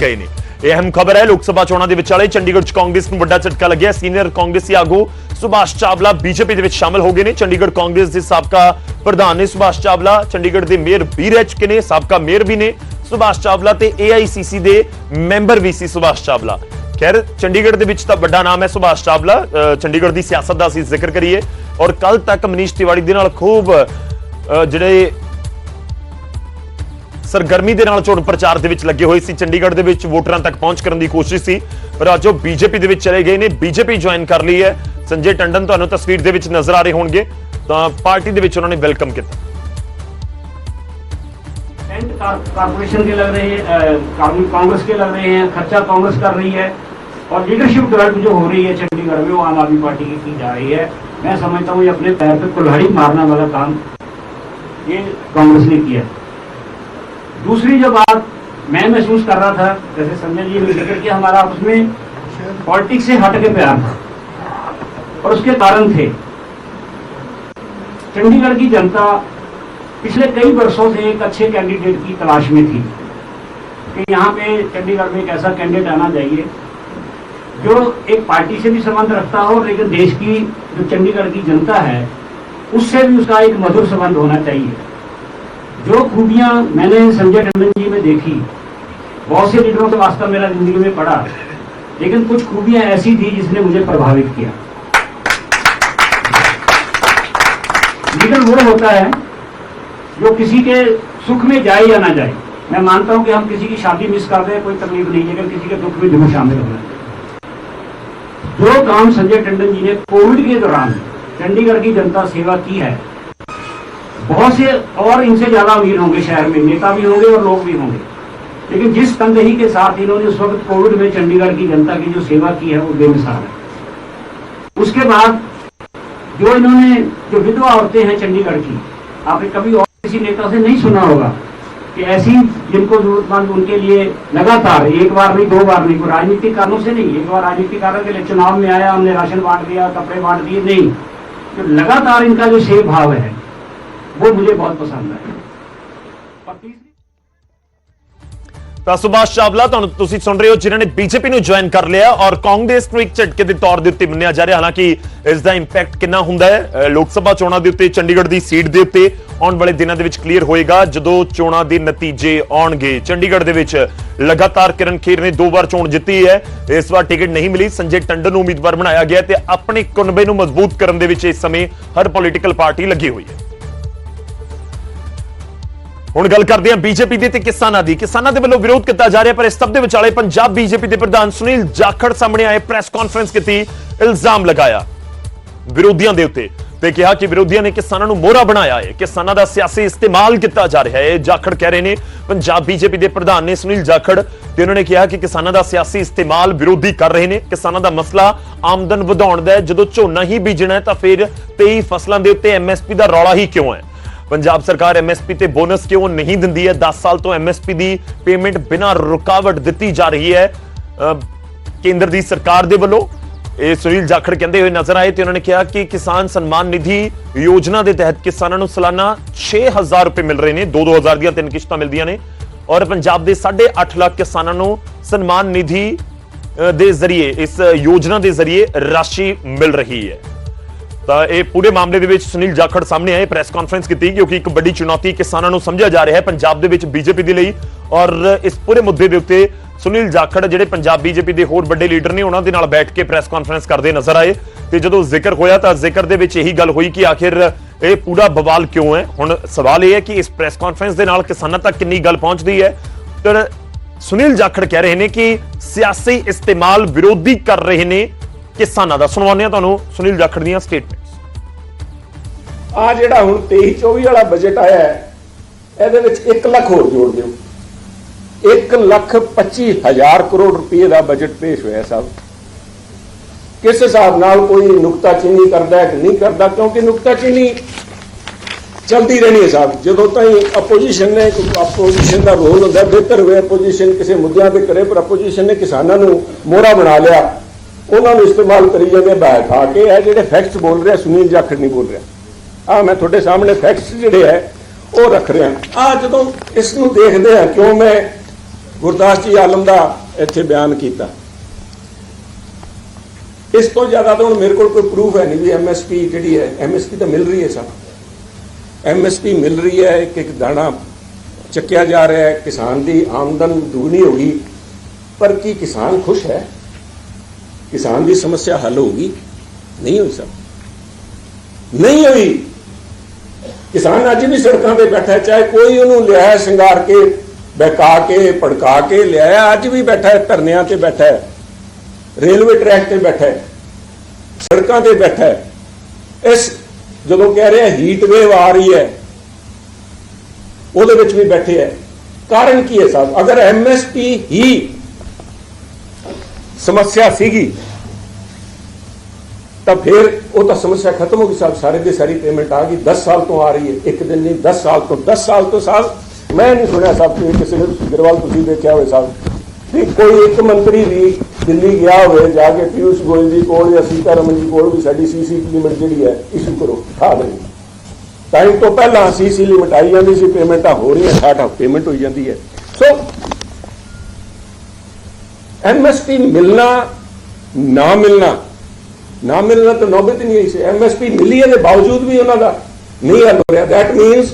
ਗਏ ਨੇ ਇਹ ਅਹਿਮ ਖਬਰ ਹੈ, ਲੋਕ ਸਭਾ ਚੋਣਾਂ ਦੇ ਵਿਚਾਲੇ ਚੰਡੀਗੜ੍ਹ ਚ ਕਾਂਗਰਸ ਨੂੰ ਵੱਡਾ ਝਟਕਾ ਲੱਗਿਆ। ਸੀਨੀਅਰ ਕਾਂਗਰਸੀ ਆਗੂ ਸੁਭਾਸ਼ ਚਾਵਲਾ ਬੀਜੇਪੀ ਦੇ ਵਿੱਚ ਸ਼ਾਮਲ ਹੋ ਗਏ ਨੇ। ਚੰਡੀਗੜ੍ਹ ਕਾਂਗਰਸ ਦੇ ਸਾਬਕਾ ਪ੍ਰਧਾਨ ਨੇ ਸੁਭਾਸ਼ ਚਾਵਲਾ, ਚੰਡੀਗੜ੍ਹ ਦੇ ਮੇਅਰ ਵੀ ਰਹਿ ਨੇ, ਸਾਬਕਾ ਮੇਅਰ ਵੀ ਨੇ। ਸੁਭਾਸ਼ ਚਾਵਲਾ ਤੇ AICC ਦੇ ਮੈਂਬਰ ਵੀ ਸੀ ਸੁਭਾਸ਼ ਚਾਵਲਾ। ਖੈਰ, ਚੰਡੀਗੜ੍ਹ ਦੇ ਵਿੱਚ ਤਾਂ ਵੱਡਾ ਨਾਮ ਹੈ ਸੁਭਾਸ਼ ਚਾਵਲਾ। ਚੰਡੀਗੜ੍ਹ ਦੀ ਸਿਆਸਤ ਦਾ ਅਸੀਂ ਜ਼ਿਕਰ ਕਰੀਏ। ਔਰ ਕੱਲ ਤੱਕ ਮਨੀਸ਼ ਤਿਵਾੜੀ ਦੇ ਨਾਲ ਖੂਬ ਜਿਹੜੇ ਸਰਗਰਮੀ ਦੇ ਨਾਲ ਚੋਣ ਪ੍ਰਚਾਰ ਦੇ ਵਿੱਚ ਲੱਗੇ ਹੋਏ ਸੀ ਚੰਡੀਗੜ੍ਹ ਦੇ ਵਿੱਚ ਵੋਟਰਾਂ ਤੱਕ ਪਹੁੰਚ ਕਰਨ ਦੀ ਕੋਸ਼ਿਸ਼ ਸੀ ਪਰ ਅੱਜ ਉਹ ਬੀਜੇਪੀ ਦੇ ਵਿੱਚ ਚਲੇ ਗਏ ਨੇ ਬੀਜੇਪੀ ਜੁਆਇਨ ਕਰ ਲਈ ਹੈ ਸੰਜੇ ਟੰਡਨ ਤੁਹਾਨੂੰ ਤਸਵੀਰ ਦੇ ਵਿੱਚ ਨਜ਼ਰ ਆ ਰਹੇ ਹੋਣਗੇ ਤਾਂ ਪਾਰਟੀ ਦੇ ਵਿੱਚ ਉਹਨਾਂ ਨੇ ਵੈਲਕਮ ਕੀਤਾ टेंट कार- कारपोरेशन के लग रहे हैं अ, कांग्रेस कांग्रेस के लग रहे हैं खर्चा कांग्रेस कर रही है और लीडरशिप डेवलप जो हो रही है चंडीगढ़ में वो आम आदमी पार्टी की की जा रही है मैं समझता हूँ ये अपने पैर पे कुल्हाड़ी मारने वाला काम ये कांग्रेस ने किया दूसरी जो बात मैं महसूस कर रहा था, जैसे संजय जी ने ज़िक्र किया हमारा आपस में, पॉलिटिक्स से हट के प्यार था। और उसके कारण थे। चंडीगढ़ की जनता पिछले कई वर्षों से एक अच्छे कैंडिडेट की तलाश में थी। कि यहाँ पे चंडीगढ़ में एक ऐसा कैंडिडेट आना चाहिए, जो एक पार्टी से भी संबंध रखता हो, लेकिन देश की जो चंडीगढ़ की जनता है, उससे भी उसका एक मधुर संबंध होना चाहिए। जो खूबियाँ मैंने संजय टंडन जी में देखी, बहुत से लीडरों से वास्तव मेरा ज़िंदगी में पड़ा, लेकिन कुछ खूबियाँ ऐसी थी जिसने मुझे प्रभावित किया। लीडर वो होता है जो किसी के सुख में जाए या ना जाए। मैं मानता हूँ कि हम किसी की शादी मिस कर दें कोई तकलीफ़ नहीं लेकिन किसी के दुख में ज़रूर शामिल होना जो काम संजय टंडन जी ने कोविड के दौरान चंडीगढ़ की जनता सेवा की है बहुत से और इनसे ज़्यादा अमीर होंगे, शहर में नेता भी होंगे और लोग भी होंगे। लेकिन जिस तनदेही के साथ इन्होंने उस वक्त कोविड में चंडीगढ़ की जनता की जो सेवा की है, वो बेमिसाल है। उसके बाद जो इन्होंने, जो विधवा औरतें हैं चंडीगढ़ की, आपने कभी और किसी नेता से नहीं सुना होगा कि ऐसी जिनको जरूरतमंद उनके लिए लगातार, एक बार नहीं, दो बार नहीं राजनीतिक कारणों से नहीं, एक बार राजनीतिक कारण के लिए चुनाव में आया, हमने राशन बांट दिया, कपड़े बांट दिए, नहीं। तो लगातार इनका जो सेव भाव है वो मुझे बहुत पसंद है और तीसरी ਤਾਂ ਸੁਭਾਸ਼ ਚਾਵਲਾ ਤੁਹਾਨੂੰ ਤੁਸੀਂ ਸੁਣ ਰਹੇ ਹੋ ਜਿਨ੍ਹਾਂ ਨੇ ਬੀਜੇਪੀ ਨੂੰ ਜੁਆਇਨ ਕਰ ਲਿਆ ਔਰ ਕਾਂਗਰਸ ਨੂੰ ਇੱਕ ਝਟਕੇ ਦੇ ਤੌਰ ਦੇ ਉੱਤੇ ਮੰਨਿਆ ਜਾ ਰਿਹਾ ਹਾਲਾਂਕਿ ਇਸ ਦਾ ਇੰਪੈਕਟ ਕਿੰਨਾ ਹੁੰਦਾ ਹੈ ਅਹ ਲੋਕ ਸਭਾ ਚੋਣਾਂ ਦੇ ਉੱਤੇ ਚੰਡੀਗੜ੍ਹ ਦੀ ਸੀਟ ਦੇ ਉੱਤੇ ਆਉਣ ਵਾਲੇ ਦਿਨਾਂ ਦੇ ਵਿੱਚ ਕਲੀਅਰ ਹੋਏਗਾ ਜਦੋਂ ਚੋਣਾਂ ਦੇ ਨਤੀਜੇ ਆਉਣਗੇ ਚੰਡੀਗੜ੍ਹ ਦੇ ਵਿੱਚ ਲਗਾਤਾਰ ਕਿਰਨ ਖੇਰ ਨੇ ਦੋ ਵਾਰ ਚੋਣ ਜਿੱਤੀ ਹੈ ਇਸ ਵਾਰ ਟਿਕਟ ਨਹੀਂ ਮਿਲੀ ਸੰਜੇ ਟੰਡਨ ਨੂੰ ਉਮੀਦਵਾਰ ਬਣਾਇਆ ਗਿਆ ਤੇ ਆਪਣੇ ਕੁਨਬੇ ਨੂੰ ਮਜ਼ਬੂਤ ਕਰਨ ਦੇ ਵਿੱਚ ਇਸ ਸਮੇਂ ਹਰ ਪੋਲੀਟੀਕਲ ਪਾਰਟੀ ਲੱਗੀ ਹੋਈ ਹੈ ਹੁਣ ਗੱਲ ਕਰਦੇ ਹਾਂ ਬੀਜੇਪੀ ਦੀ ਤੇ ਕਿਸਾਨਾਂ ਦੀ। ਕਿਸਾਨਾਂ ਦੇ ਵੱਲੋਂ ਵਿਰੋਧ ਕੀਤਾ ਜਾ ਰਿਹਾ, ਪਰ ਇਸ ਸਭ ਦੇ ਵਿਚਾਲੇ ਪੰਜਾਬ ਬੀਜੇਪੀ ਦੇ ਪ੍ਰਧਾਨ ਸੁਨੀਲ ਜਾਖੜ ਸਾਹਮਣੇ ਆਏ ਪ੍ਰੈਸ ਕਾਨਫਰੰਸ ਕੀਤੀ ਇਲਜ਼ਾਮ ਲਗਾਇਆ ਵਿਰੋਧੀਆਂ ਦੇ ਉੱਤੇ ਤੇ ਕਿਹਾ ਕਿ ਵਿਰੋਧੀਆਂ ਨੇ ਕਿਸਾਨਾਂ ਨੂੰ ਮੋਹਰਾ ਬਣਾਇਆ ਹੈ। ਕਿਸਾਨਾਂ ਦਾ ਸਿਆਸੀ ਇਸਤੇਮਾਲ ਕੀਤਾ ਜਾ ਰਿਹਾ ਹੈ। ਜਾਖੜ ਕਹਿ ਰਹੇ ਨੇ, ਪੰਜਾਬ ਬੀਜੇਪੀ ਦੇ ਪ੍ਰਧਾਨ ਨੇ ਸੁਨੀਲ ਜਾਖੜ ਤੇ ਉਹਨਾਂ ਨੇ ਕਿਹਾ ਕਿ ਕਿਸਾਨਾਂ ਦਾ ਸਿਆਸੀ ਇਸਤੇਮਾਲ ਵਿਰੋਧੀ ਕਰ ਰਹੇ ਨੇ। ਕਿਸਾਨਾਂ ਦਾ ਮਸਲਾ ਆਮਦਨ ਵਧਾਉਣ ਦਾ ਹੈ। ਜਦੋਂ ਝੋਨਾ ਹੀ ਬੀਜਣਾ ਹੈ ਤਾਂ ਫਿਰ 23 ਫਸਲਾਂ ਦੇ ਉੱਤੇ ਐਮਐਸਪੀ ਦਾ ਰੌਲਾ ਹੀ ਕਿਉਂ ਹੈ? ਪੰਜਾਬ ਸਰਕਾਰ ਐਮਐਸਪੀ ਤੇ ਬੋਨਸ ਕਿਉਂ ਨਹੀਂ ਦਿੰਦੀ ਹੈ 10 ਸਾਲ ਤੋਂ ਐਮਐਸਪੀ ਦੀ ਪੇਮੈਂਟ ਬਿਨਾਂ ਰੁਕਾਵਟ ਦਿੱਤੀ ਜਾ ਰਹੀ ਹੈ ਅਹ, ਕੇਂਦਰ ਦੀ ਸਰਕਾਰ ਦੇ ਵੱਲੋਂ ਇਹ ਸੁਨੀਲ ਜਾਖੜ ਕਹਿੰਦੇ ਹੋਏ ਨਜ਼ਰ ਆਏ ਤੇ ਉਹਨਾਂ ਨੇ ਕਿਹਾ ਕਿ ਕਿਸਾਨ ਸਨਮਾਨ ਨਿਧੀ ਯੋਜਨਾ ਦੇ ਤਹਿਤ ਕਿਸਾਨਾਂ ਨੂੰ ਸਾਲਾਨਾ 6000 ਰੁਪਏ ਮਿਲ ਰਹੇ ਨੇ 2-2000 ਦੀਆਂ ਤਿੰਨ ਕਿਸ਼ਤਾਂ ਮਿਲਦੀਆਂ ਨੇ ਔਰ ਪੰਜਾਬ ਦੇ 8.5 ਲੱਖ ਕਿਸਾਨਾਂ ਨੂੰ ਸਨਮਾਨ ਨਿਧੀ ਅਹ, ਦੇ ਜ਼ਰੀਏ ਇਸ ਯੋਜਨਾ ਦੇ ਜ਼ਰੀਏ ਰਾਸ਼ੀ ਮਿਲ ਰਹੀ ਹੈ ਤਾਂ ਇਹ ਪੂਰੇ ਮਾਮਲੇ ਦੇ ਵਿੱਚ ਸੁਨੀਲ ਜਾਖੜ ਸਾਹਮਣੇ ਆਏ ਪ੍ਰੈਸ ਕਾਨਫਰੰਸ ਕੀਤੀ ਕਿਉਂਕਿ ਇੱਕ ਵੱਡੀ ਚੁਣੌਤੀ ਕਿਸਾਨਾਂ ਨੂੰ ਸਮਝਿਆ ਜਾ ਰਿਹਾ ਹੈ ਪੰਜਾਬ ਦੇ ਵਿੱਚ ਬੀਜੇਪੀ ਦੇ ਲਈ। ਔਰ ਇਸ ਪੂਰੇ ਮੁੱਦੇ ਦੇ ਉੱਤੇ ਸੁਨੀਲ ਜਾਖੜ ਜਿਹੜੇ ਪੰਜਾਬ ਬੀਜੇਪੀ ਦੇ ਹੋਰ ਵੱਡੇ ਲੀਡਰ ਨੇ, ਉਹਨਾਂ ਦੇ ਨਾਲ ਬੈਠ ਕੇ ਪ੍ਰੈਸ ਕਾਨਫਰੰਸ ਕਰਦੇ ਨਜ਼ਰ ਆਏ। ਤੇ ਜਦੋਂ ਜ਼ਿਕਰ ਹੋਇਆ ਤਾਂ ਜ਼ਿਕਰ ਦੇ ਵਿੱਚ ਇਹੀ ਗੱਲ ਹੋਈ ਕਿ ਆਖਿਰ ਇਹ ਪੂਰਾ ਬਵਾਲ ਕਿਉਂ ਹੈ? ਹੁਣ ਸਵਾਲ ਇਹ ਹੈ ਕਿ ਇਸ ਪ੍ਰੈਸ ਕਾਨਫਰੰਸ ਦੇ ਨਾਲ ਕਿਸਾਨਾਂ ਤੱਕ ਕਿੰਨੀ ਗੱਲ ਪਹੁੰਚਦੀ ਹੈ? ਪਰ ਸੁਨੀਲ ਜਾਖੜ ਕਹਿ ਰਹੇ ਨੇ ਕਿ ਸਿਆਸੀ ਇਸਤੇਮਾਲ ਵਿਰੋਧੀ ਕਰ ਰਹੇ ਨੇ। ਕਿਸਾਨਾਂ ਦਾ। ਸੁਣਵਾਉਂਦੇ ਹਾਂ ਤੁਹਾਨੂੰ ਸੁਨੀਲ ਜਾਖੜ ਦੀਆਂ ਸਟੇਟਮੈਂਟਸ ਆ ਜਿਹੜਾ ਹੁਣ 23 24 ਵਾਲਾ ਬਜਟ ਆਇਆ ਹੈ, ਇਹਦੇ ਵਿੱਚ 1 ਲੱਖ ਹੋਰ ਜੋੜ ਦਿਓ। 1 ਲੱਖ 25 ਹਜ਼ਾਰ ਕਰੋੜ ਰੁਪਏ ਦਾ ਬਜਟ ਪੇਸ਼ ਹੋਇਆ ਸਭ। ਕਿਸ ਹਿਸਾਬ ਨਾਲ ਕੋਈ ਨੁਕਤਾਚੀਨੀ ਕਰਦਾ ਹੈ ਕਿ ਨਹੀਂ ਕਰਦਾ, ਕਿਉਂਕਿ ਨੁਕਤਾਚੀਨੀ ਚਲਦੀ ਰਹਿਣੀ ਹੈ ਸਾਹਿਬ ਜਦੋਂ ਤਾਈਂ ਆਪੋਜੀਸ਼ਨ ਨੇ ਆਪੋਜੀਸ਼ਨ ਦਾ ਰੋਲ ਹੁੰਦਾ, ਬਿਹਤਰ ਹੋਇਆ ਆਪੋਜੀਸ਼ਨ ਕਿਸੇ ਮੁੱਦਿਆਂ ਤੇ ਕਰੇ ਪਰ ਆਪੋਜੀਸ਼ਨ ਨੇ ਕਿਸਾਨਾਂ ਨੂੰ ਮੋਹਰਾ ਬਣਾ ਲਿਆ। ਉਹਨਾਂ ਨੂੰ ਇਸਤੇਮਾਲ ਕਰੀ ਜਾਂਦੇ ਬੈਠਾ ਕੇ। ਇਹ ਜਿਹੜੇ ਫੈਕਟਸ ਬੋਲ ਰਿਹਾ, ਸੁਨੀਲ ਜਾਖੜ ਨਹੀਂ ਬੋਲ ਰਿਹਾ। ਆ ਮੈਂ ਤੁਹਾਡੇ ਸਾਹਮਣੇ ਫੈਕਟਸ ਜਿਹੜੇ ਹੈ, ਉਹ ਰੱਖ ਰਿਹਾ। ਆ ਜਦੋਂ ਇਸ ਨੂੰ ਦੇਖਦੇ ਆ ਕਿਉਂ ਮੈਂ ਗੁਰਦਾਸ ਜੀ ਆਲਮ ਦਾ ਇੱਥੇ ਬਿਆਨ ਕੀਤਾ। ਇਸ ਤੋਂ ਜ਼ਿਆਦਾ ਤਾਂ ਹੁਣ ਮੇਰੇ ਕੋਲ ਕੋਈ ਪ੍ਰੂਫ ਹੈ ਨਹੀਂ ਵੀ ਐਮਐਸਪੀ ਜਿਹੜੀ ਹੈ ਐਮਐਸਪੀ ਤਾਂ ਮਿਲ ਰਹੀ ਹੈ ਸਭ। ਐਮਐਸਪੀ ਮਿਲ ਰਹੀ ਹੈ, ਇੱਕ ਇੱਕ ਦਾਣਾ ਚੱਕਿਆ ਜਾ ਰਿਹਾ ਹੈ। ਕਿਸਾਨ ਦੀ ਆਮਦਨ ਦੁਗਣੀ ਹੋ ਗਈ। ਪਰ ਕੀ ਕਿਸਾਨ ਖੁਸ਼ ਹੈ? ਕਿਸਾਨ ਦੀ ਸਮੱਸਿਆ ਹੱਲ ਹੋਊਗੀ, ਨਹੀਂ ਹੋਈ ਸਭ ਨਹੀਂ ਹੋਈ। ਕਿਸਾਨ ਅੱਜ ਵੀ ਸੜਕਾਂ ਤੇ ਬੈਠਾ ਚਾਹੇ ਕੋਈ ਉਹਨੂੰ ਲਿਆਇਆ, ਸ਼ਿੰਗਾਰ ਕੇ, ਬਹਿਕਾ ਕੇ, ਭੜਕਾ ਕੇ ਲਿਆਇਆ, ਅੱਜ ਵੀ ਬੈਠਾ ਹੈ, ਧਰਨਿਆਂ ਤੇ ਬੈਠਾ ਹੈ। ਰੇਲਵੇ ਟਰੈਕ ਤੇ ਬੈਠਾ ਹੈ। ਸੜਕਾਂ ਤੇ ਬੈਠਾ ਹੈ। ਇਸ ਜਦੋਂ ਕਹਿ ਰਿਹਾ ਹੀਟ ਵੇਵ ਆ ਰਹੀ ਹੈ, ਉਹਦੇ ਵਿੱਚ ਵੀ ਬੈਠੇ ਹੈ। ਕਾਰਨ ਕੀ ਹੈ ਸਾਹਿਬ ਅਗਰ ਐਮਐਸਪੀ ਹੀ ਸਮੱਸਿਆ ਸੀਗੀ, ਤਾਂ ਫਿਰ ਉਹ ਤਾਂ ਸਮੱਸਿਆ ਖਤਮ ਹੋ ਗਈ ਸਾਹਿਬ। ਸਾਰੇ ਦੀ ਸਾਰੀ ਪੇਮੈਂਟ ਆ ਗਈ। 10 ਸਾਲ ਤੋਂ ਆ ਰਹੀ ਹੈ। ਇੱਕ ਦਿਨ ਨਹੀਂ 10 ਸਾਲ ਤੋਂ 10 ਸਾਲ ਤੋਂ ਸਾਹਿਬ, ਮੈਂ ਨਹੀਂ ਸੁਣਿਆ ਸਾਹਿਬ ਕਿ ਕਿਸੇ ਨੇ ਗਰਵਾਲ ਤੁਸੀਂ ਦੇਖਿਆ ਹੋਵੇ ਸਾਹਿਬ। ਕਿ ਕੋਈ ਇੱਕ ਮੰਤਰੀ ਵੀ ਦਿੱਲੀ ਗਿਆ ਹੋਵੇ, ਜਾ ਕੇ ਪਿਊਸ਼ ਗੋਇਲ ਜੀ ਕੋਲ ਜਾਂ ਸੀਤਾਰਮਨ ਜੀ ਕੋਲ ਵੀ ਸਾਡੀ ਸੀਸੀ ਲਿਮਿਟ ਜਿਹੜੀ ਹੈ ਇਸ਼ੂ ਕਰੋ, ਠਾ ਦੇ। ਟਾਈਮ ਤੋਂ ਪਹਿਲਾਂ ਸੀਸੀ ਲਿਮਿਟ ਆਈ ਜਾਂਦੀ ਸੀ ਪੇਮੈਂਟਾਂ ਹੋ ਰਹੀਆਂ 60 ਪੇਮੈਂਟ ਹੋਈ ਜਾਂਦੀ ਹੈ। ਸੋ ਐਮਐਸਪੀ ਮਿਲਣਾ, ਨਾ ਮਿਲਣਾ ਨਾ ਮਿਲਣਾ ਤਾਂ ਨੌਬਤ ਨਹੀਂ ਆਈ ਸੀ। ਐਮਐਸਪੀ ਮਿਲੀ ਹੈ ਦੇ ਬਾਵਜੂਦ ਵੀ ਉਹਨਾਂ ਦਾ ਨਹੀਂ ਹੱਲ ਹੋ ਰਿਹਾ ਦੈਟ ਮੀਨਸ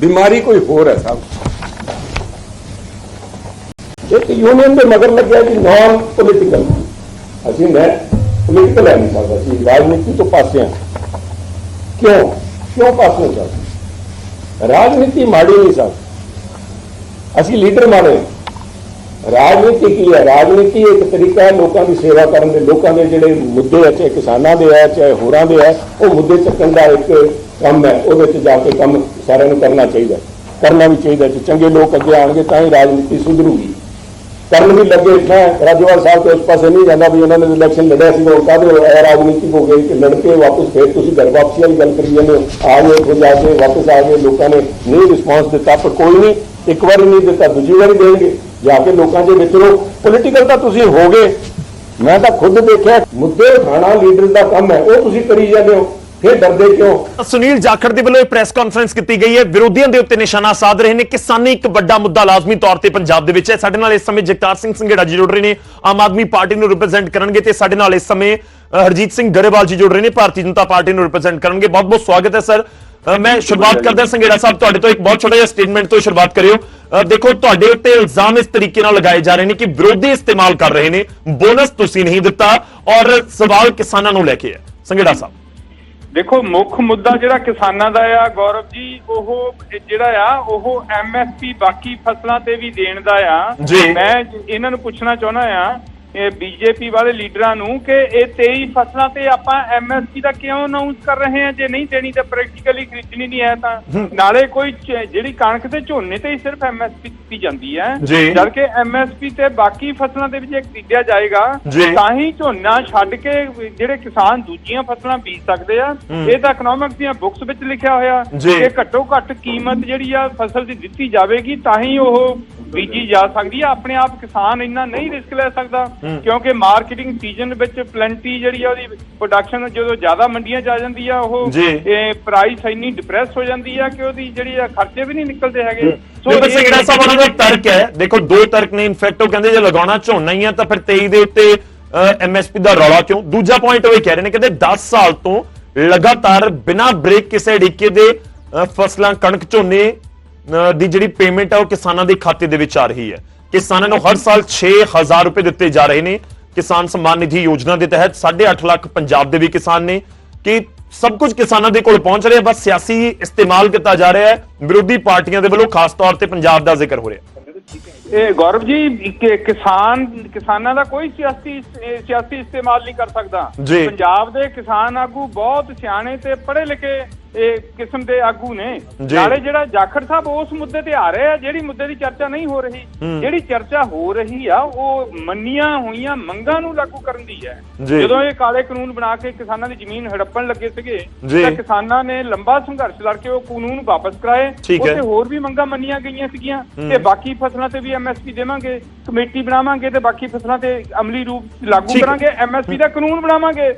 ਬਿਮਾਰੀ ਕੋਈ ਹੋਰ ਹੈ ਸਾਹਿਬ ਇੱਕ ਯੂਨੀਅਨ ਦੇ ਮਗਰ ਲੱਗਿਆ ਕਿ ਨਾਨ ਪੋਲੀਟੀਕਲ ਅਸੀਂ ਮੈਂ ਪੋਲੀਟੀਕਲ ਹੈ ਨਹੀਂ ਸਾਹਿਬ ਅਸੀਂ ਰਾਜਨੀਤੀ ਤੋਂ ਪਾਸੇ ਹਾਂ। ਕਿਉਂ? ਕਿਉਂ ਪਾਸੇ ਹਾਂ ਸਾਹਿਬ ਰਾਜਨੀਤੀ ਮਾੜੀ ਨਹੀਂ ਸਾਹਿਬ ਅਸੀਂ ਲੀਡਰ ਮਾੜੇ ਹਾਂ। ਰਾਜਨੀਤੀ ਕੀ ਹੈ? ਰਾਜਨੀਤੀ ਇੱਕ ਤਰੀਕਾ ਹੈ ਲੋਕਾਂ ਦੀ ਸੇਵਾ ਕਰਨ ਦੇ, ਲੋਕਾਂ ਦੇ ਜਿਹੜੇ ਮੁੱਦੇ ਹੈ, ਚਾਹੇ ਕਿਸਾਨਾਂ ਦੇ ਹੈ, ਚਾਹੇ ਹੋਰਾਂ ਦੇ ਹੈ, ਉਹ ਮੁੱਦੇ ਚੱਕਣ ਦਾ ਇੱਕ ਕੰਮ ਹੈ, ਉਹਦੇ ਵਿੱਚ ਜਾ ਕੇ ਕੰਮ ਸਾਰਿਆਂ ਨੂੰ ਕਰਨਾ ਚਾਹੀਦਾ ਕਰਨਾ ਵੀ ਚਾਹੀਦਾ ਹੈ। ਜੇ ਚੰਗੇ ਲੋਕ ਅੱਗੇ ਆਣਗੇ ਤਾਂ ਹੀ ਰਾਜਨੀਤੀ ਸੁਧਰੂਗੀ। ਕਰਨ ਵੀ ਲੱਗੇ ਮੈਂ ਰਾਜਵਾਲ ਸਾਹਿਬ ਤੋਂ ਉਸ ਪਾਸੇ ਨਹੀਂ ਜਾਂਦਾ ਵੀ ਉਹਨਾਂ ਨੇ ਇਲੈਕਸ਼ਨ ਲੜਿਆ ਸੀ, ਉਹ ਕਾਹਦੇ ਇਹ ਰਾਜਨੀਤੀ ਹੋ ਗਈ ਕਿ ਲੜ ਕੇ ਵਾਪਸ ਫੇਰ ਤੁਸੀਂ ਘਰ ਵਾਪਸੀ ਵਾਲੀ ਗੱਲ ਕਰੀ ਜਾਂਦੇ ਹੋ। ਆ ਗਏ ਉੱਥੇ ਜਾ ਕੇ ਵਾਪਸ ਆ ਗਏ ਲੋਕਾਂ ਨੇ ਨਹੀਂ ਰਿਸਪਾਂਸ ਦਿੱਤਾ, ਪਰ ਕੋਈ ਨਹੀਂ, ਇੱਕ ਵਾਰੀ ਨਹੀਂ ਦਿੱਤਾ, ਦੂਜੀ ਵਾਰੀ ਦੇਣਗੇ। ਜਾ ਕੇ ਲੋਕਾਂ ਦੇ ਵਿਚਰੋ ਪੋਲੀਟੀਕਲ ਤਾਂ ਤੁਸੀਂ ਹੋ ਮੈਂ ਤਾਂ ਖੁਦ ਦੇਖਿਆ, ਮੁੱਦੇ ਉਠਾਉਣਾ ਲੀਡਰ ਦਾ ਕੰਮ ਹੈ, ਉਹ ਤੁਸੀਂ ਕਰੀ ਜਾਂਦੇ ਹੋ। ਫਿਰ ਡਰਦੇ ਕਿਉਂ? ਸੁਨੀਲ ਜਾਖੜ ਦੇ ਵੱਲੋਂ ਇਹ ਪ੍ਰੈਸ ਕਾਨਫਰੰਸ ਕੀਤੀ ਗਈ ਹੈ। ਵਿਰੋਧੀਆਂ ਦੇ ਉੱਤੇ ਨਿਸ਼ਾਨਾ ਸਾਧ ਰਹੇ ਨੇ। ਕਿਸਾਨੀ ਇੱਕ ਵੱਡਾ ਮੁੱਦਾ ਲਾਜ਼ਮੀ ਤੌਰ ਤੇ ਪੰਜਾਬ ਦੇ ਵਿੱਚ ਹੈ। ਸਾਡੇ ਨਾਲ ਇਸ ਸਮੇਂ ਜਗਤਾਰ ਸਿੰਘ ਸੰਘੇੜਾ ਜੀ ਜੁੜ ਰਹੇ ਨੇ। ਆਮ ਆਦਮੀ ਪਾਰਟੀ ਨੂੰ ਰਿਪਰੈਜ਼ੈਂਟ ਕਰਨਗੇ ਤੇ ਸਾਡੇ ਨਾਲ ਇਸ ਸਮੇਂ ਹਰਜੀਤ ਸਿੰਘ ਗਰੇਵਾਲ ਜੀ ਜੁੜ ਰਹੇ ਨੇ ਭਾਰਤੀ ਜਨਤਾ ਪਾਰਟੀ ਨੂੰ ਰਿਪਰੈਜ਼ੈਂਟ ਕਰਨਗੇ। ਬਹੁਤ ਬਹੁਤ ਸਵਾਗਤ ਹੈ ਸਰ। ਮੈਂ ਸ਼ੁਰੂਆਤ ਕਰਦਾ ਸੰਘੇੜਾ ਸਾਹਿਬ ਤੁਹਾਡੇ ਤੋਂ ਇੱਕ ਬਹੁਤ ਛੋਟਾ ਜਿਹਾ ਸਟੇਟਮੈਂਟ ਤੋਂ ਸ਼ੁਰੂਆਤ ਕਰਿਓ। ਦੇਖੋ ਤੁਹਾਡੇ ਉੱਤੇ ਇਲਜ਼ਾਮ ਇਸ ਤਰੀਕੇ ਨਾਲ ਲਗਾਏ ਜਾ ਰਹੇ ਨੇ ਕਿ ਵਿਰੋਧੀ ਇਸਤੇਮਾਲ ਕਰ ਰਹੇ ਨੇ। ਬੋਨਸ ਤੁਸੀਂ ਨਹੀਂ ਦਿੱਤਾ ਔਰ ਸਵਾਲ ਕਿਸਾਨਾਂ ਨੂੰ ਲੈ ਕੇ ਹੈ। ਸੰਘੇੜਾ ਸਾਹਿਬ। ਦੇਖੋ ਮੁੱਖ ਮੁੱਦਾ ਜਿਹੜਾ ਕਿਸਾਨਾਂ ਦਾ ਆ ਗੌਰਵ ਜੀ ਉਹ ਜਿਹੜਾ ਆ ਉਹ ਐਮਐਸਪੀ ਬਾਕੀ ਫਸਲਾਂ ਤੇ ਵੀ ਦੇਣ ਦਾ ਆ। ਮੈਂ ਇਹਨਾਂ ਨੂੰ ਪੁੱਛਣਾ ਚਾਹੁੰਦਾ ਆ ਬੀਜੇਪੀ ਵਾਲੇ ਲੀਡਰਾਂ ਨੂੰ ਕਿ ਇਹ 23 ਫਸਲਾਂ ਤੇ ਆਪਾਂ ਐਮਐਸਪੀ ਦਾ ਕਿਉਂ ਅਨਾਉਂਸ ਕਰ ਰਹੇ ਹਾਂ? ਜੇ ਨਹੀਂ ਦੇਣੀ ਤਾਂ ਪ੍ਰੈਕਟੀਕਲੀ ਖਰੀਦਣੀ ਨਹੀਂ ਹੈ ਤਾਂ। ਨਾਲੇ ਕੋਈ ਜਿਹੜੀ ਕਣਕ ਤੇ ਝੋਨੇ ਤੇ ਹੀ ਸਿਰਫ ਐਮਐਸਪੀ ਦਿੱਤੀ ਜਾਂਦੀ ਹੈ। ਜਦ ਕਿ ਐਮਐਸਪੀ ਤੇ ਬਾਕੀ ਫਸਲਾਂ ਦੇ ਵਿੱਚ ਜੇ ਖਰੀਦਿਆ ਜਾਏਗਾ। ਤਾਂ ਹੀ ਝੋਨਾ ਛੱਡ ਕੇ ਜਿਹੜੇ ਕਿਸਾਨ ਦੂਜੀਆਂ ਫਸਲਾਂ ਬੀਜ ਸਕਦੇ ਆ। ਇਹ ਤਾਂ ਇਕਨੋਮਿਕਸ ਦੀਆਂ ਬੁੱਕਸ ਵਿੱਚ ਲਿਖਿਆ ਹੋਇਆ। ਕਿ ਘੱਟੋ ਘੱਟ ਕੀਮਤ ਜਿਹੜੀ ਆ ਫਸਲ ਦੀ ਦਿੱਤੀ ਜਾਵੇਗੀ ਤਾਂ ਹੀ ਉਹ ਬੀਜੀ ਜਾ ਸਕਦੀ ਆ। ਆਪਣੇ ਆਪ ਕਿਸਾਨ ਇੰਨਾ ਨਹੀਂ ਰਿਸਕ ਲੈ ਸਕਦਾ। ਕਿਉਂਕਿ ਮਾਰਕੀਟਿੰਗ ਸੀਜ਼ਨ ਵਿੱਚ ਪਲੈਂਟੀ ਜਿਹੜੀ ਆ ਉਹਦੀ ਪ੍ਰੋਡਕਸ਼ਨ ਜਦੋਂ ਜ਼ਿਆਦਾ ਮੰਡੀਆਂ 'ਚ ਆ ਜਾਂਦੀ ਆ ਉਹ। ਇਹ ਪ੍ਰਾਈਸ ਇੰਨੀ ਡਿਪਰੈਸ ਹੋ ਜਾਂਦੀ ਆ ਕਿ ਉਹਦੀ ਜਿਹੜੀ ਆ ਖਰਚੇ ਵੀ ਨਹੀਂ ਨਿਕਲਦੇ ਹੈਗੇ। ਦੇਖੋ ਇਹ- ਸੰਗੜਾ ਸਾਹਿਬ ਉਹਨਾਂ ਦਾ ਤਰਕ ਹੈ। ਦੇਖੋ ਦੋ ਤਰਕ ਨੇ ਇਨਫੈਕਟ ਉਹ ਕਹਿੰਦੇ ਜੇ ਲਗਾਉਣਾ ਝੋਨਾ ਹੀ ਆ ਤਾਂ ਫਿਰ 23 ਦੇ ਉੱਤੇ ਐਮਐਸਪੀ ਦਾ ਰੌਲਾ ਕਿਉਂ? ਦੂਜਾ ਪੁਆਇੰਟ ਉਹ ਇਹ ਕਹਿ ਰਹੇ ਨੇ ਕਹਿੰਦੇ 10 ਸਾਲ ਤੋਂ ਲਗਾਤਾਰ ਬਿਨਾਂ ਬ੍ਰੇਕ ਕਿਸੇ ਅੜਿੱਕੇ ਦੇ ਫਸਲਾਂ ਕਣਕ ਝੋਨੇ ਦੀ ਜਿਹੜੀ ਪੇਮੈਂਟ ਹੈ ਉਹ ਕਿਸਾਨਾਂ ਦੇ ਖਾਤੇ ਦੇ ਵਿੱਚ ਆ ਰਹੀ ਹੈ। ਕਿਸਾਨਾਂ ਨੂੰ ਹਰ ਸਾਲ 6000 ਰੁਪਏ ਦਿੱਤੇ ਜਾ ਰਹੇ ਨੇ। ਕਿਸਾਨ ਸਨਮਾਨ ਨਿਧੀ ਯੋਜਨਾ ਦੇ ਤਹਿਤ 8.5 ਲੱਖ ਪੰਜਾਬ ਦੇ ਵੀ ਕਿਸਾਨ ਨੇ। ਕਿ ਸਭ ਕੁਝ ਕਿਸਾਨਾਂ ਦੇ ਕੋਲ ਪਹੁੰਚ ਰਿਹਾ ਬਸ ਸਿਆਸੀ ਇਸਤੇਮਾਲ ਕੀਤਾ ਜਾ ਰਿਹਾ ਹੈ। ਵਿਰੋਧੀ ਪਾਰਟੀਆਂ ਦੇ ਵੱਲੋਂ ਖਾਸ ਤੌਰ ਤੇ ਪੰਜਾਬ ਦਾ ਜ਼ਿਕਰ ਹੋ ਰਿਹਾ ਇਹ ਗੌਰਵ ਜੀ ਕਿਸਾਨ ਕਿਸਾਨਾਂ ਦਾ ਕੋਈ ਸਿਆਸੀ ਸਿਆਸੀ ਇਸਤੇਮਾਲ ਨਹੀਂ ਕਰ ਸਕਦਾ। ਪੰਜਾਬ ਦੇ ਕਿਸਾਨ ਆਗੂ ਬਹੁਤ ਸਿਆਣੇ ਤੇ ਪੜ੍ਹੇ ਲਿਖੇ ਇਹ ਕਿਸਮ ਦੇ ਆਗੂ ਨੇ। ਨਾਲੇ ਜਿਹੜਾ ਜਾਖੜ ਸਾਹਿਬ ਉਸ ਮੁੱਦੇ ਤੇ ਆ ਰਹੇ ਆ ਜਿਹੜੀ ਮੁੱਦੇ ਦੀ ਚਰਚਾ ਨਹੀਂ ਹੋ ਰਹੀ ਜਿਹੜੀ ਚਰਚਾ ਹੋ ਰਹੀ ਆ ਉਹ ਮੰਨੀਆਂ ਹੋਈਆਂ ਮੰਗਾਂ ਨੂੰ ਲਾਗੂ ਕਰਨ ਦੀ ਹੈ। ਜਦੋਂ ਇਹ ਕਾਲੇ ਕਾਨੂੰਨ ਬਣਾ ਕੇ ਕਿਸਾਨਾਂ ਦੀ ਜ਼ਮੀਨ ਹੜੱਪਣ ਲੱਗੇ ਸੀਗੇ। ਤਾਂ ਕਿਸਾਨਾਂ ਨੇ ਲੰਬਾ ਸੰਘਰਸ਼ ਲੜ ਕੇ ਉਹ ਕਾਨੂੰਨ ਵਾਪਸ ਕਰਾਏ। ਉੱਥੇ ਹੋਰ ਵੀ ਮੰਗਾਂ ਮੰਨੀਆਂ ਗਈਆਂ ਸੀਗੀਆਂ ਤੇ ਬਾਕੀ ਫਸਲਾਂ ਤੇ ਵੀ ਐਮਐਸਪੀ ਦੇਵਾਂਗੇ ਕਮੇਟੀ ਬਣਾਵਾਂਗੇ ਤੇ ਬਾਕੀ ਫਸਲਾਂ ਤੇ ਅਮਲੀ ਰੂਪ ਲਾਗੂ। ਕਰਾਂਗੇ ਐਮਐਸਪੀ ਦਾ ਕਾਨੂੰਨ ਬਣਾਵਾਂਗੇ